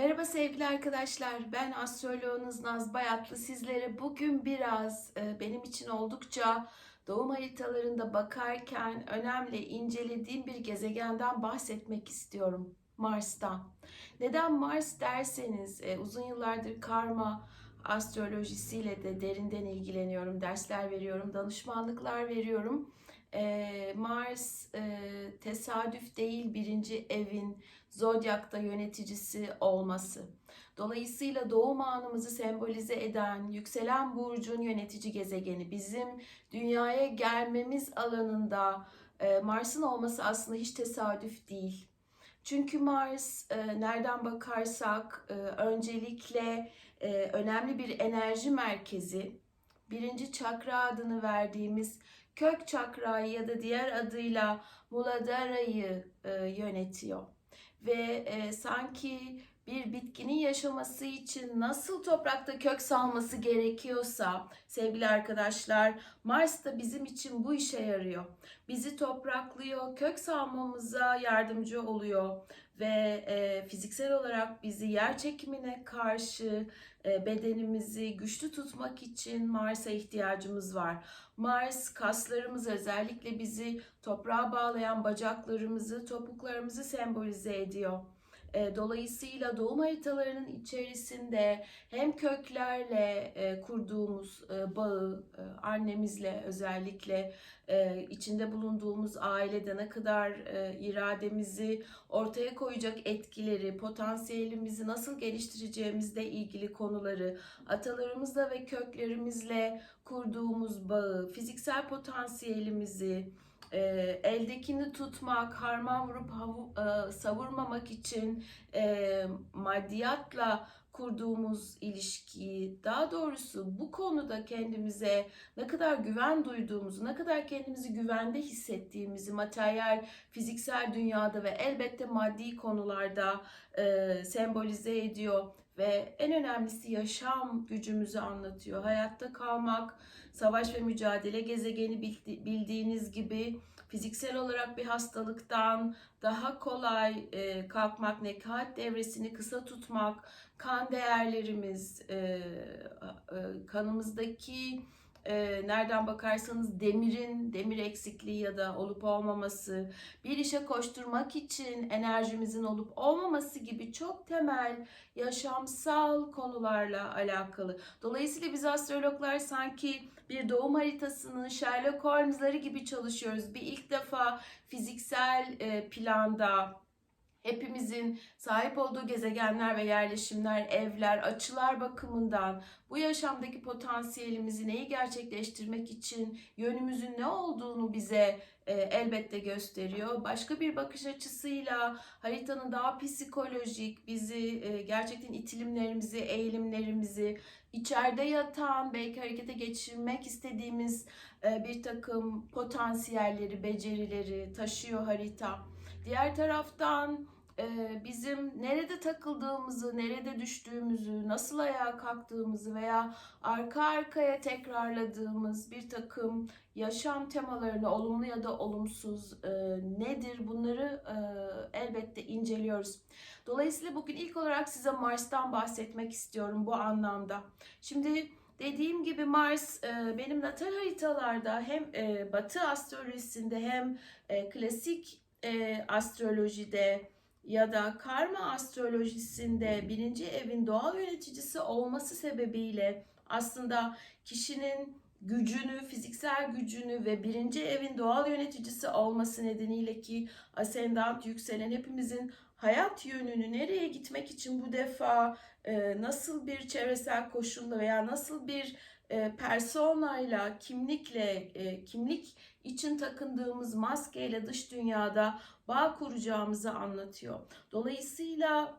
Merhaba sevgili arkadaşlar. Ben astroloğunuz Naz Bayatlı. Sizlere bugün biraz e, benim için oldukça doğum haritalarında bakarken önemli incelediğim bir gezegenden bahsetmek istiyorum. Mars'tan. Neden Mars derseniz e, uzun yıllardır karma astrolojisiyle de derinden ilgileniyorum. Dersler veriyorum, danışmanlıklar veriyorum. E, Mars e, tesadüf değil birinci evin zodyakta yöneticisi olması. Dolayısıyla doğum anımızı sembolize eden yükselen burcun yönetici gezegeni bizim dünyaya gelmemiz alanında e, Mars'ın olması aslında hiç tesadüf değil. Çünkü Mars e, nereden bakarsak e, öncelikle e, önemli bir enerji merkezi. Birinci çakra adını verdiğimiz kök çakrayı ya da diğer adıyla Muladhara'yı e, yönetiyor ve e, sanki bir bitkinin yaşaması için nasıl toprakta kök salması gerekiyorsa sevgili arkadaşlar Mars da bizim için bu işe yarıyor. Bizi topraklıyor, kök salmamıza yardımcı oluyor ve e, fiziksel olarak bizi yer çekimine karşı e, bedenimizi güçlü tutmak için Mars'a ihtiyacımız var. Mars kaslarımız özellikle bizi toprağa bağlayan bacaklarımızı, topuklarımızı sembolize ediyor. E, dolayısıyla doğum haritalarının içerisinde hem köklerle e, kurduğumuz e, bağı, annemizle özellikle içinde bulunduğumuz ailede ne kadar irademizi ortaya koyacak etkileri, potansiyelimizi nasıl geliştireceğimizle ilgili konuları, atalarımızla ve köklerimizle kurduğumuz bağı, fiziksel potansiyelimizi, e, eldekini tutmak, harman vurup havu, e, savurmamak için e, maddiyatla kurduğumuz ilişkiyi, daha doğrusu bu konuda kendimize ne kadar güven duyduğumuzu, ne kadar kendimizi güvende hissettiğimizi materyal, fiziksel dünyada ve elbette maddi konularda e, sembolize ediyor ve en önemlisi yaşam gücümüzü anlatıyor. Hayatta kalmak, savaş ve mücadele gezegeni bildiğiniz gibi fiziksel olarak bir hastalıktan daha kolay e, kalkmak, nekaat devresini kısa tutmak, kan değerlerimiz, e, e, kanımızdaki e, nereden bakarsanız demirin, demir eksikliği ya da olup olmaması, bir işe koşturmak için enerjimizin olup olmaması gibi çok temel yaşamsal konularla alakalı. Dolayısıyla biz astrologlar sanki bir doğum haritasının Sherlock Holmes'ları gibi çalışıyoruz. Bir ilk defa fiziksel e, planda hepimizin sahip olduğu gezegenler ve yerleşimler, evler, açılar bakımından bu yaşamdaki potansiyelimizi neyi gerçekleştirmek için yönümüzün ne olduğunu bize e, elbette gösteriyor. Başka bir bakış açısıyla haritanın daha psikolojik, bizi e, gerçekten itilimlerimizi, eğilimlerimizi, içeride yatan, belki harekete geçirmek istediğimiz e, bir takım potansiyelleri, becerileri taşıyor harita. Diğer taraftan e, bizim nerede takıldığımızı, nerede düştüğümüzü, nasıl ayağa kalktığımızı veya arka arkaya tekrarladığımız bir takım yaşam temalarını olumlu ya da olumsuz e, nedir bunları e, elbette inceliyoruz. Dolayısıyla bugün ilk olarak size Mars'tan bahsetmek istiyorum bu anlamda. Şimdi Dediğim gibi Mars benim natal haritalarda hem Batı astrolojisinde hem klasik astrolojide ya da karma astrolojisinde birinci evin doğal yöneticisi olması sebebiyle aslında kişinin gücünü, fiziksel gücünü ve birinci evin doğal yöneticisi olması nedeniyle ki ascendant yükselen hepimizin hayat yönünü nereye gitmek için bu defa e, nasıl bir çevresel koşulla veya nasıl bir e, personayla, kimlikle, e, kimlik için takındığımız maskeyle dış dünyada bağ kuracağımızı anlatıyor. Dolayısıyla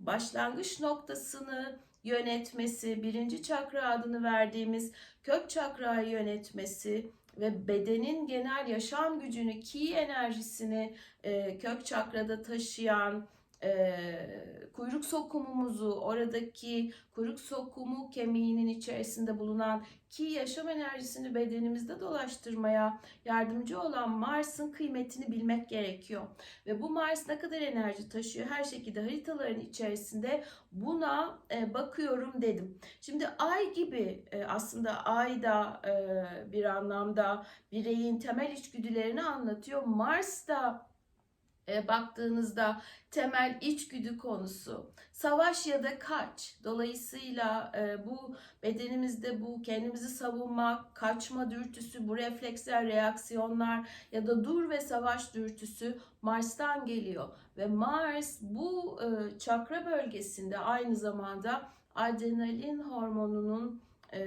başlangıç noktasını yönetmesi, birinci çakra adını verdiğimiz kök çakrayı yönetmesi ve bedenin genel yaşam gücünü, ki enerjisini e, kök çakrada taşıyan e, kuyruk sokumumuzu, oradaki kuyruk sokumu kemiğinin içerisinde bulunan ki yaşam enerjisini bedenimizde dolaştırmaya yardımcı olan Mars'ın kıymetini bilmek gerekiyor. Ve bu Mars ne kadar enerji taşıyor her şekilde haritaların içerisinde buna e, bakıyorum dedim. Şimdi ay gibi e, aslında ay da e, bir anlamda bireyin temel içgüdülerini anlatıyor. Mars da e, baktığınızda temel içgüdü konusu savaş ya da kaç. Dolayısıyla e, bu bedenimizde bu kendimizi savunma, kaçma dürtüsü, bu refleksler, reaksiyonlar ya da dur ve savaş dürtüsü Mars'tan geliyor ve Mars bu e, çakra bölgesinde aynı zamanda adrenalin hormonunun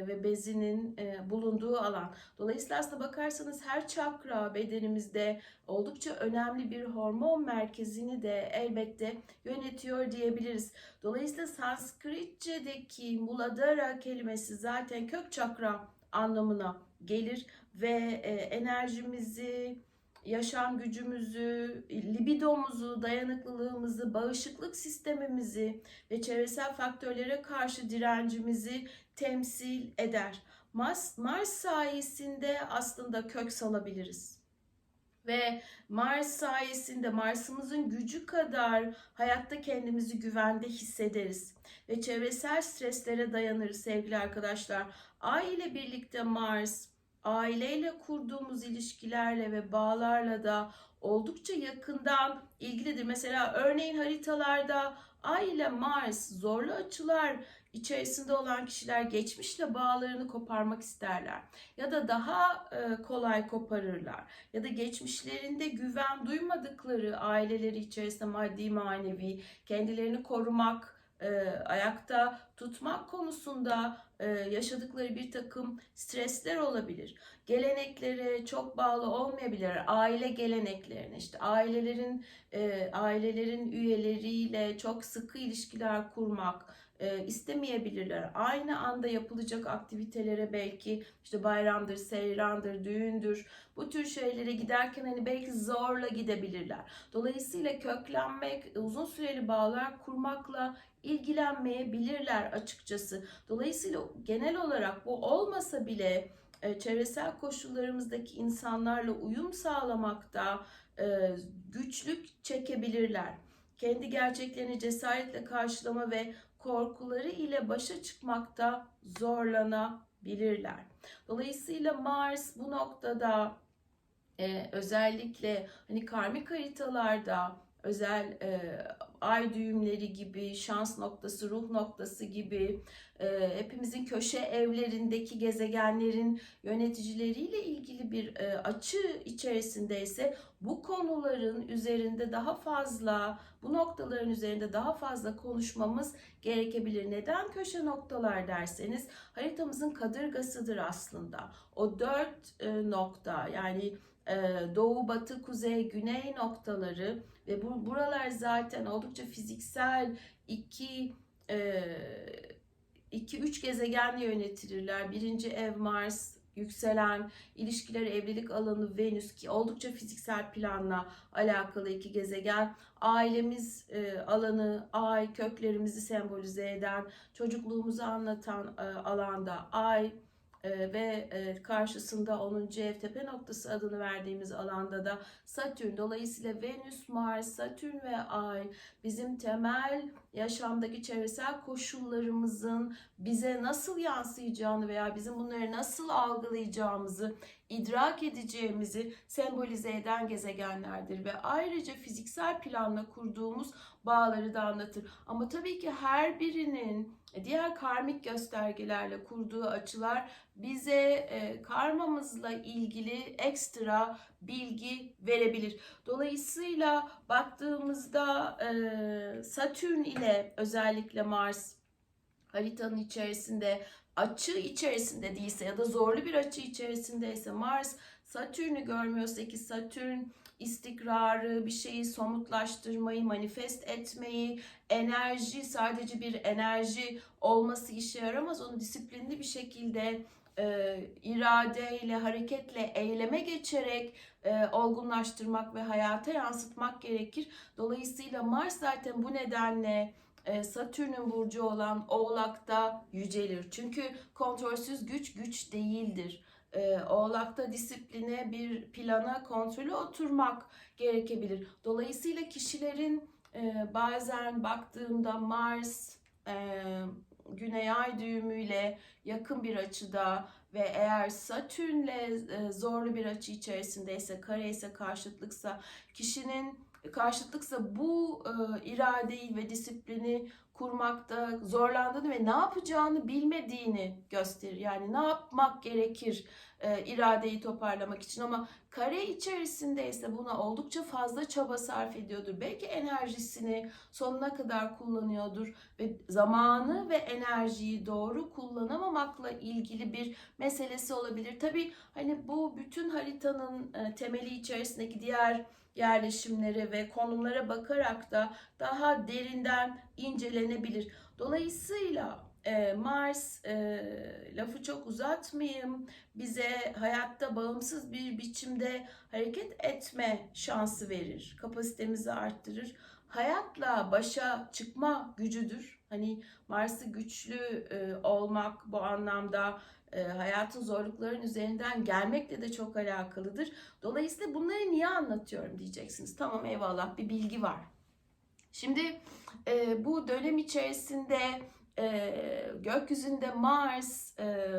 ve bezinin e, bulunduğu alan. Dolayısıyla aslında bakarsanız her çakra bedenimizde oldukça önemli bir hormon merkezini de elbette yönetiyor diyebiliriz. Dolayısıyla Sanskritçedeki Muladhara kelimesi zaten kök çakra anlamına gelir ve e, enerjimizi, yaşam gücümüzü, libidomuzu, dayanıklılığımızı, bağışıklık sistemimizi ve çevresel faktörlere karşı direncimizi temsil eder. Mars, Mars sayesinde aslında kök salabiliriz. Ve Mars sayesinde Mars'ımızın gücü kadar hayatta kendimizi güvende hissederiz. Ve çevresel streslere dayanırız sevgili arkadaşlar. Ay ile birlikte Mars, aileyle kurduğumuz ilişkilerle ve bağlarla da oldukça yakından ilgilidir. Mesela örneğin haritalarda Ay ile Mars zorlu açılar içerisinde olan kişiler geçmişle bağlarını koparmak isterler ya da daha e, kolay koparırlar ya da geçmişlerinde güven duymadıkları aileleri içerisinde maddi manevi kendilerini korumak e, ayakta tutmak konusunda e, yaşadıkları bir takım stresler olabilir. Geleneklere çok bağlı olmayabilir. Aile geleneklerine işte ailelerin e, ailelerin üyeleriyle çok sıkı ilişkiler kurmak e, istemeyebilirler. Aynı anda yapılacak aktivitelere belki işte bayramdır, seyrandır, düğündür bu tür şeylere giderken hani belki zorla gidebilirler. Dolayısıyla köklenmek, uzun süreli bağlar kurmakla ilgilenmeyebilirler açıkçası. Dolayısıyla genel olarak bu olmasa bile e, çevresel koşullarımızdaki insanlarla uyum sağlamakta e, güçlük çekebilirler. Kendi gerçeklerini cesaretle karşılama ve korkuları ile başa çıkmakta zorlanabilirler. Dolayısıyla Mars bu noktada e, özellikle hani karmik haritalarda özel e, ay düğümleri gibi, şans noktası, ruh noktası gibi e, hepimizin köşe evlerindeki gezegenlerin yöneticileriyle ilgili bir e, açı içerisindeyse bu konuların üzerinde daha fazla, bu noktaların üzerinde daha fazla konuşmamız gerekebilir. Neden köşe noktalar derseniz haritamızın kadırgasıdır aslında. O dört e, nokta yani e, doğu, batı, kuzey, güney noktaları ve bu buralar zaten oldukça fiziksel iki e, iki üç gezegenle yönetilirler. Birinci ev Mars, yükselen ilişkiler, evlilik alanı Venüs ki oldukça fiziksel planla alakalı iki gezegen. Ailemiz e, alanı Ay, köklerimizi sembolize eden, çocukluğumuzu anlatan e, alanda Ay, ve e, karşısında 10. ev tepe noktası adını verdiğimiz alanda da Satürn. Dolayısıyla Venüs, Mars, Satürn ve Ay bizim temel yaşamdaki çevresel koşullarımızın bize nasıl yansıyacağını veya bizim bunları nasıl algılayacağımızı idrak edeceğimizi sembolize eden gezegenlerdir ve ayrıca fiziksel planla kurduğumuz bağları da anlatır. Ama tabii ki her birinin diğer karmik göstergelerle kurduğu açılar bize e, karmamızla ilgili ekstra bilgi verebilir. Dolayısıyla baktığımızda e, Satürn ile özellikle Mars haritanın içerisinde açı içerisinde değilse ya da zorlu bir açı içerisindeyse Mars Satürn'ü görmüyorsa ki Satürn istikrarı, bir şeyi somutlaştırmayı, manifest etmeyi, enerji sadece bir enerji olması işe yaramaz. Onu disiplinli bir şekilde e, iradeyle, hareketle, eyleme geçerek e, olgunlaştırmak ve hayata yansıtmak gerekir. Dolayısıyla Mars zaten bu nedenle e, Satürn'ün burcu olan Oğlak'ta yücelir. Çünkü kontrolsüz güç güç değildir. E, Oğlak'ta disipline, bir plana, kontrolü oturmak gerekebilir. Dolayısıyla kişilerin e, bazen baktığımda Mars, e, Güney Ay düğümüyle yakın bir açıda ve eğer Satürn'le e, zorlu bir açı içerisindeyse, kare ise karşıtlıksa, kişinin karşıtlıksa bu e, iradeyi ve disiplini kurmakta zorlandığını ve ne yapacağını bilmediğini gösterir. Yani ne yapmak gerekir e, iradeyi toparlamak için ama kare içerisindeyse buna oldukça fazla çaba sarf ediyordur. Belki enerjisini sonuna kadar kullanıyordur ve zamanı ve enerjiyi doğru kullanamamakla ilgili bir meselesi olabilir. Tabii hani bu bütün haritanın e, temeli içerisindeki diğer yerleşimlere ve konumlara bakarak da daha derinden incelenebilir. Dolayısıyla e, Mars e, lafı çok uzatmayayım bize hayatta bağımsız bir biçimde hareket etme şansı verir. Kapasitemizi arttırır. Hayatla başa çıkma gücüdür. Hani Mars'ı güçlü e, olmak bu anlamda e, hayatın zorlukların üzerinden gelmekle de çok alakalıdır. Dolayısıyla bunları niye anlatıyorum diyeceksiniz. Tamam eyvallah bir bilgi var. Şimdi bu dönem içerisinde e, gökyüzünde Mars e,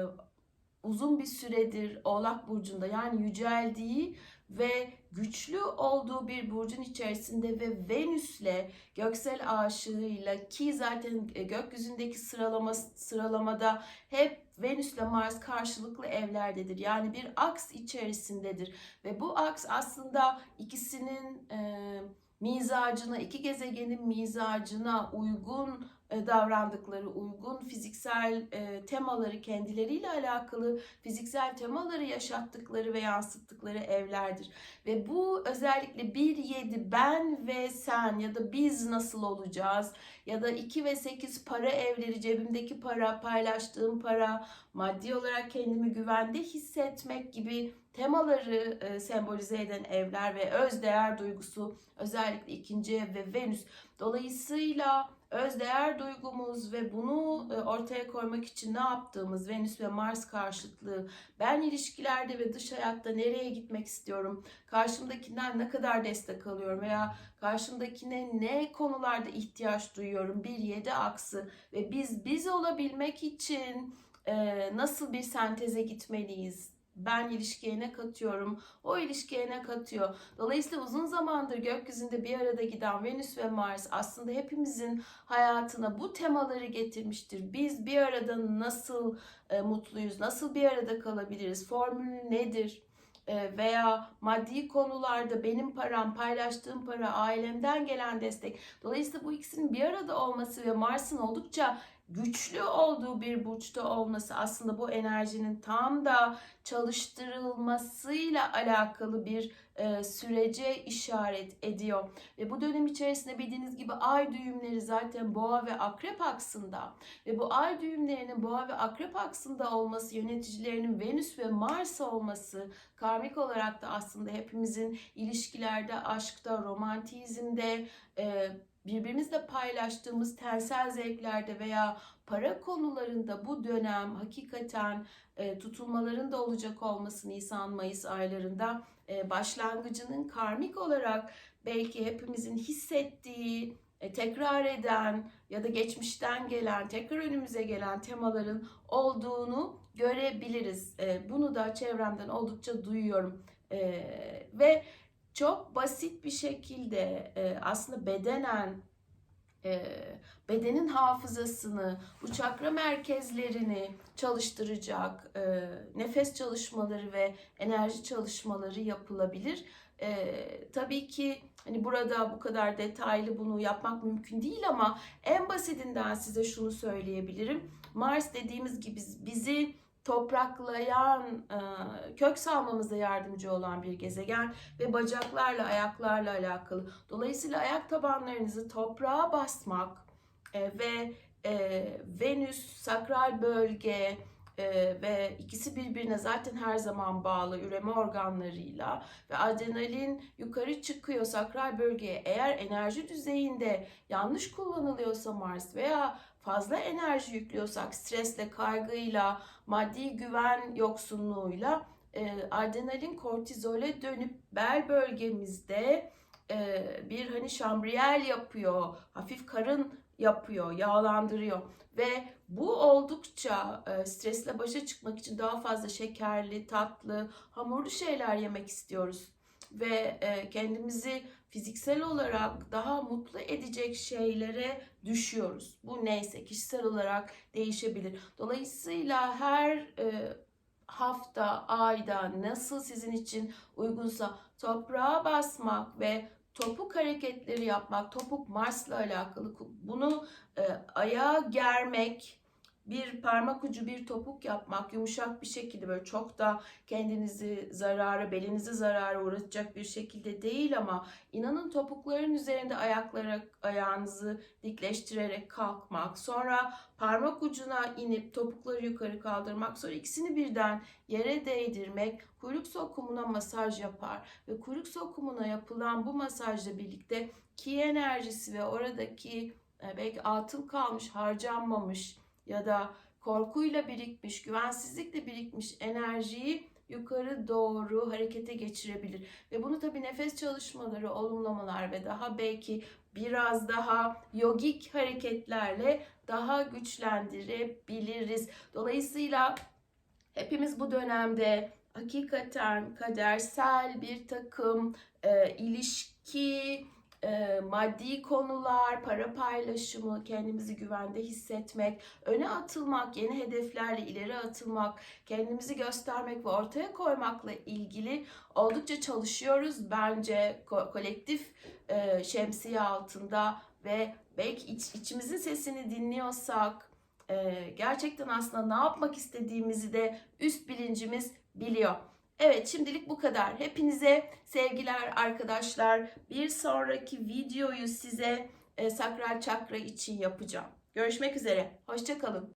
uzun bir süredir Oğlak Burcu'nda yani yüceldiği ve güçlü olduğu bir burcun içerisinde ve Venüs'le göksel aşığıyla ki zaten e, gökyüzündeki sıralama sıralamada hep Venüs'le Mars karşılıklı evlerdedir. Yani bir aks içerisindedir ve bu aks aslında ikisinin e, mizacına, iki gezegenin mizacına uygun davrandıkları, uygun fiziksel e, temaları kendileriyle alakalı fiziksel temaları yaşattıkları ve yansıttıkları evlerdir. Ve bu özellikle 1-7 ben ve sen ya da biz nasıl olacağız ya da 2 ve 8 para evleri, cebimdeki para, paylaştığım para, maddi olarak kendimi güvende hissetmek gibi temaları e, sembolize eden evler ve öz değer duygusu özellikle ikinci ev ve Venüs. Dolayısıyla öz değer duygumuz ve bunu e, ortaya koymak için ne yaptığımız Venüs ve Mars karşıtlığı, ben ilişkilerde ve dış hayatta nereye gitmek istiyorum, karşımdakinden ne kadar destek alıyorum veya karşımdakine ne konularda ihtiyaç duyuyorum, bir yedi aksı ve biz biz olabilmek için e, nasıl bir senteze gitmeliyiz, ben ilişkiye ne katıyorum, o ilişkiye ne katıyor. Dolayısıyla uzun zamandır gökyüzünde bir arada giden Venüs ve Mars aslında hepimizin hayatına bu temaları getirmiştir. Biz bir arada nasıl e, mutluyuz, nasıl bir arada kalabiliriz, formülü nedir? E, veya maddi konularda benim param, paylaştığım para, ailemden gelen destek. Dolayısıyla bu ikisinin bir arada olması ve Mars'ın oldukça güçlü olduğu bir burçta olması aslında bu enerjinin tam da çalıştırılmasıyla alakalı bir e, sürece işaret ediyor. Ve bu dönem içerisinde bildiğiniz gibi ay düğümleri zaten boğa ve akrep aksında ve bu ay düğümlerinin boğa ve akrep aksında olması, yöneticilerinin Venüs ve Mars olması karmik olarak da aslında hepimizin ilişkilerde, aşkta, romantizmde, e, birbirimizle paylaştığımız tensel zevklerde veya para konularında bu dönem hakikaten e, tutulmaların da olacak olması Nisan-Mayıs aylarında e, başlangıcının karmik olarak belki hepimizin hissettiği, e, tekrar eden ya da geçmişten gelen, tekrar önümüze gelen temaların olduğunu görebiliriz. E, bunu da çevremden oldukça duyuyorum. E, ve çok basit bir şekilde e, aslında bedenen e, bedenin hafızasını, bu çakra merkezlerini çalıştıracak e, nefes çalışmaları ve enerji çalışmaları yapılabilir. E, tabii ki hani burada bu kadar detaylı bunu yapmak mümkün değil ama en basitinden size şunu söyleyebilirim. Mars dediğimiz gibi bizi topraklayan, e, kök salmamıza yardımcı olan bir gezegen ve bacaklarla, ayaklarla alakalı. Dolayısıyla ayak tabanlarınızı toprağa basmak e, ve e, Venüs, sakral bölge, ve ikisi birbirine zaten her zaman bağlı üreme organlarıyla ve adrenalin yukarı çıkıyor sakral bölgeye eğer enerji düzeyinde yanlış kullanılıyorsa Mars veya fazla enerji yüklüyorsak stresle, kaygıyla, maddi güven yoksunluğuyla e, adrenalin kortizole dönüp bel bölgemizde e, bir hani şambriyel yapıyor, hafif karın yapıyor, yağlandırıyor ve bu oldukça e, stresle başa çıkmak için daha fazla şekerli, tatlı, hamurlu şeyler yemek istiyoruz ve e, kendimizi fiziksel olarak daha mutlu edecek şeylere düşüyoruz. Bu neyse kişisel olarak değişebilir. Dolayısıyla her e, hafta, ayda nasıl sizin için uygunsa toprağa basmak ve topuk hareketleri yapmak, topuk Mars'la alakalı bunu e, ayağa germek, bir parmak ucu bir topuk yapmak, yumuşak bir şekilde böyle çok da kendinizi zarara, belinizi zarara uğratacak bir şekilde değil ama inanın topukların üzerinde ayaklara ayağınızı dikleştirerek kalkmak, sonra parmak ucuna inip topukları yukarı kaldırmak, sonra ikisini birden yere değdirmek kuyruk sokumuna masaj yapar ve kuyruk sokumuna yapılan bu masajla birlikte ki enerjisi ve oradaki e, belki atıl kalmış, harcanmamış ya da korkuyla birikmiş, güvensizlikle birikmiş enerjiyi yukarı doğru harekete geçirebilir. Ve bunu tabii nefes çalışmaları, olumlamalar ve daha belki biraz daha yogik hareketlerle daha güçlendirebiliriz. Dolayısıyla hepimiz bu dönemde hakikaten kadersel bir takım e, ilişki, e, maddi konular, para paylaşımı, kendimizi güvende hissetmek, öne atılmak, yeni hedeflerle ileri atılmak, kendimizi göstermek ve ortaya koymakla ilgili oldukça çalışıyoruz. Bence ko- kolektif e, şemsiye altında ve belki iç, içimizin sesini dinliyorsak e, gerçekten aslında ne yapmak istediğimizi de üst bilincimiz biliyor. Evet şimdilik bu kadar. Hepinize sevgiler arkadaşlar. Bir sonraki videoyu size e, sakral çakra için yapacağım. Görüşmek üzere. Hoşçakalın.